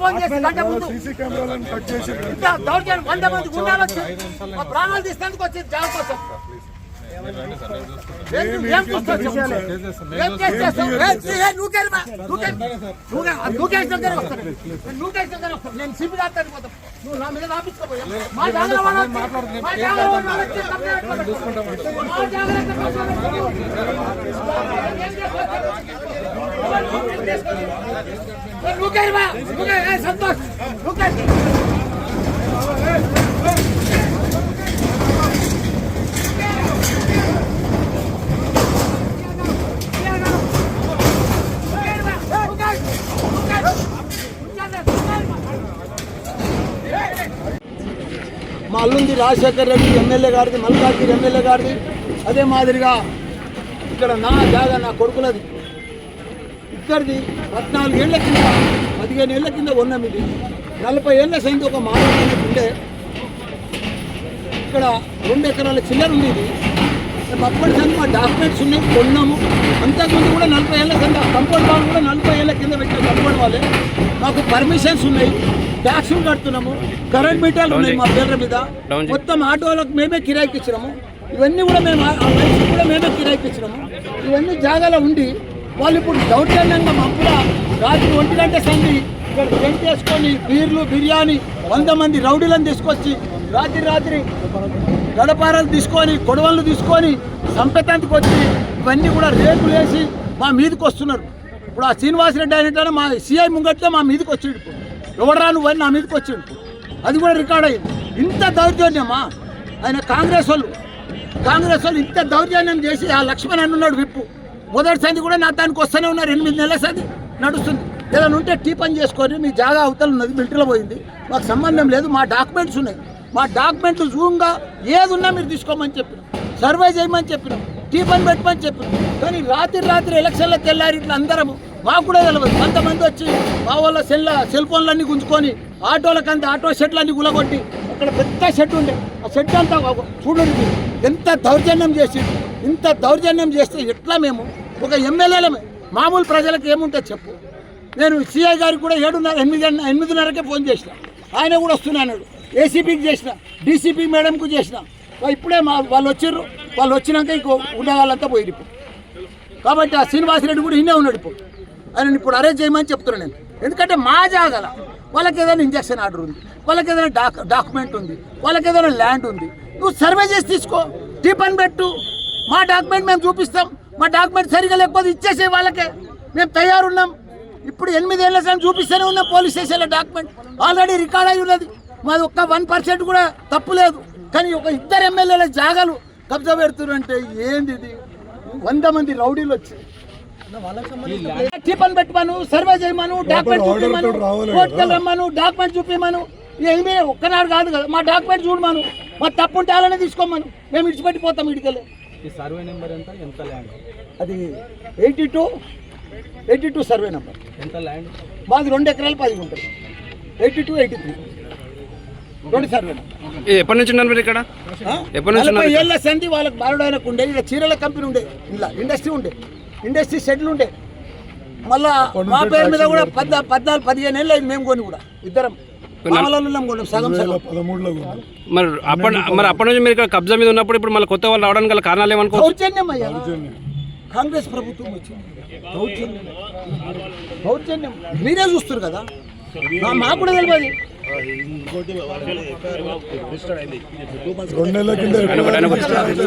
Phone చేసి గంట ముందు దౌర్జన్యం వంద మంది గుండాలు వచ్చి ప్రాణాలు తీసేందుకు వచ్చి జాబ్ కోసం ఏం- ఏం చూస్తావు చెప్పు? ఏం చేస్తావు? ఏ, ఏ, నువ్వుకెళ్ళి బా, నువ్వుకెళ్ళి. నువ్వుకే- ఆ నువ్వుకేసి దగ్గరే వస్తాను. నేను నువ్వుకేసి దగ్గరే వస్తాను. నేను సిపి దాటాను పోతాం. నువ్వు నా మీద రాపించుకోపోయా. మా జాగ్రత్త వాళ్ళు మా అల్లుంది రాజశేఖర్ రెడ్డి ఎమ్మెల్యే గారిది మల్కాజ్గిరి ఎమ్మెల్యే గారిది. అదే మాదిరిగా ఇక్కడ నా జాగా నా కొడుకులది. ఇక్కడిది పద్నాలుగు ఏళ్ళ కింద పదిహేను ఏళ్ళ కింద ఉన్నాం ఇది నలభై ఏళ్ళ సైన్స్ ఒక మానవ ఉండే. ఇక్కడ రెండు ఎకరాల చిల్లర ఉంది ఇది. మేము అప్పటి సంగతి మా డాక్యుమెంట్స్ ఉన్నాయి కొన్నాము. అంతకుముందు కూడా నలభై ఏళ్ళ కింద కంపౌండ్ వాళ్ళు కూడా నలభై ఏళ్ళ కింద పెట్టిన కంపౌండ్ వాళ్ళే. మాకు పర్మిషన్స్ ఉన్నాయి. ట్యాక్సులు కడుతున్నాము. కరెంట్ మీటర్లు ఉన్నాయి మా పేర్ల మీద. మొత్తం ఆటోలకు మేమే కిరాయికి ఇచ్చినాము ఇవన్నీ కూడా మేము లైట్స్ కూడా మేమే కిరాయికి ఇచ్చినాము ఇవన్నీ జాగాలో ఉండి వాళ్ళు ఇప్పుడు దౌర్జన్యంగా మప్పుల రాత్రి ఒంటి గంట సంధి ఇక్కడ టెంట్ వేసుకొని బీర్లు బిర్యానీ వంద మంది రౌడీలను తీసుకొచ్చి రాత్రి రాత్రి గడపారాలు తీసుకొని కొడవళ్ళు తీసుకొని సంపెతాంతికి వచ్చి ఇవన్నీ కూడా రేకులు వేసి మా మీదకి వస్తున్నారు. ఇప్పుడు ఆ శ్రీనివాసరెడ్డి అయినట్టు మా సిఐ ముంగట్లో మా మీదకి వచ్చిండు ఇప్పుడు. ఎవడరా నువ్వు అని నా మీదకి వచ్చిండు. అది కూడా రికార్డ్ అయింది. ఇంత దౌర్జన్యమా? ఆయన కాంగ్రెస్ వాళ్ళు. కాంగ్రెస్ వాళ్ళు ఇంత దౌర్జన్యం చేసి ఆ లక్ష్మణ్ అన్నున్నాడు విప్పు. మొదటి సంధి కూడా నా దానికి వస్తూనే ఉన్నారు. ఎనిమిది నెలల సంధి నడుస్తుంది. ఏదైనా ఉంటే టీ పని చేసుకొని మీ జాగా అవతల ఉన్నది. మిలిటరీలో పోయింది. మాకు సంబంధం లేదు. మా డాక్యుమెంట్స్ ఉన్నాయి. మా డాక్యుమెంట్లు జూమ్గా ఏది ఉన్నా మీరు తీసుకోమని చెప్పినాం. సర్వే చేయమని చెప్పినాం. టీ పని పెట్టమని చెప్పినాం. కానీ రాత్రి రాత్రి ఎలక్షన్లకు వెళ్ళారు ఇట్లా అందరము. మాకు కూడా తెలియదు కొంతమంది వచ్చి మా వాళ్ళ సెల్ సెల్ ఫోన్లన్నీ గుంజుకొని ఆటోలకంతా ఆటో షెడ్లన్నీ గులగొట్టి అక్కడ పెద్ద షెడ్ ఉండే. ఆ షెడ్ అంతా చూడండి ఎంత దౌర్జన్యం చేసి ఇంత దౌర్జన్యం చేస్తే ఎట్లా మేము ఒక ఎమ్మెల్యేలమే? మామూలు ప్రజలకు ఏముంటే చెప్పు. నేను సిఐ గారికి కూడా ఏడున్నర ఎనిమిది ఎనిమిదిన్నరకే ఫోన్ చేసిన. ఆయన కూడా వస్తున్నాడు ఏసీపీకి చేసిన డీసీపీ మేడంకు చేసిన. ఇప్పుడే మా వాళ్ళు వచ్చిర్రు. వాళ్ళు వచ్చినాక ఇంకో ఉండేవాళ్ళంతా పోయిరు ఇప్పుడు. కాబట్టి ఆ శ్రీనివాసరెడ్డి కూడా ఇన్నే ఉన్నాడు ఇప్పుడు. ఆయన ఇప్పుడు అరేంజ్ చేయమని చెప్తున్నాను నేను. ఎందుకంటే మా జాగల వాళ్ళకి ఏదైనా ఇంజక్షన్ ఆర్డర్ ఉంది వాళ్ళకి ఏదైనా డాక్ డాక్యుమెంట్ ఉంది వాళ్ళకి ఏదైనా ల్యాండ్ ఉంది. నువ్వు సర్వే చేసి తీసుకో టిఫన్ పెట్టు మా డాక్యుమెంట్ మేము చూపిస్తాం. మా డాక్యుమెంట్ సరిగా లేకపోతే ఇచ్చేసే వాళ్ళకే. మేము తయారున్నాం. ఇప్పుడు ఎనిమిదేళ్ళ సార్ చూపిస్తూనే ఉన్నాం పోలీస్ స్టేషన్లో డాక్యుమెంట్ ఆల్రెడీ రికార్డ్ అయి ఉన్నది. మాది ఒక్క వన్ పర్సెంట్ కూడా తప్పు లేదు. కానీ ఒక ఇద్దరు ఎమ్మెల్యేల జాగాలు కబ్జా పెడుతున్నారంటే ఏంది ఇది? వంద మంది రౌడీలు వచ్చి టిఫన్ పెట్టమను సర్వే చేయమను డాక్యుమెంట్ రావాలి కోర్టుకు రమ్మను డాక్యుమెంట్ చూపించమను ఏమీ ఒక్కనాడు కాదు కదా మా డాక్యుమెంట్ చూడమను. మా తప్పు ఉంటే అలానే తీసుకోమను. మేము ఇడిచిపెట్టిపోతాం ఇడికెళ్ళి. ఈ సర్వే నెంబర్ ఎంత? ఎంత ల్యాండ్? అది eighty two eighty two survey number. ఎంత ల్యాండ్? మాది రెండు ఎకరాలు పది ఉంటుంది ఎయిటీ టూ ఎయిటీ త్రీ. రెండు సర్వే నెంబర్ ఏ, ఎప్పటి నుంచి ఉన్నారు మీరు ఇక్కడ? ఎప్పటి నుంచి ఉన్నారు? ఏళ్ళ సంధి వాళ్ళకి బారుడైనకు ఉండే ఇక్కడ చీరల కంపెనీ ఉండే ఇలా ఇండస్ట్రీ ఉండే ఇండస్ట్రీ షెడ్లు ఉండే. మళ్ళా మా పేరు మీద కూడా పద్నా పద్నాలుగు పదిహేను ఏళ్ళు అయింది మేము కొని కూడా ఇద్దరం. మరి అప్పటి మరి అప్పటి నుంచి మీరు ఇక్కడ కబ్జా మీద ఉన్నప్పుడు ఇప్పుడు మళ్ళీ కొత్త వాళ్ళు రావడానికి గల కారణాలు ఏమనుకో కాంగ్రెస్ ప్రభుత్వం వచ్చింది. దౌర్జన్యం. దౌర్జన్యం. మీరే చూస్తారు కదా? మా- మాకు కూడా తెలియదు రెండు నెలల కింద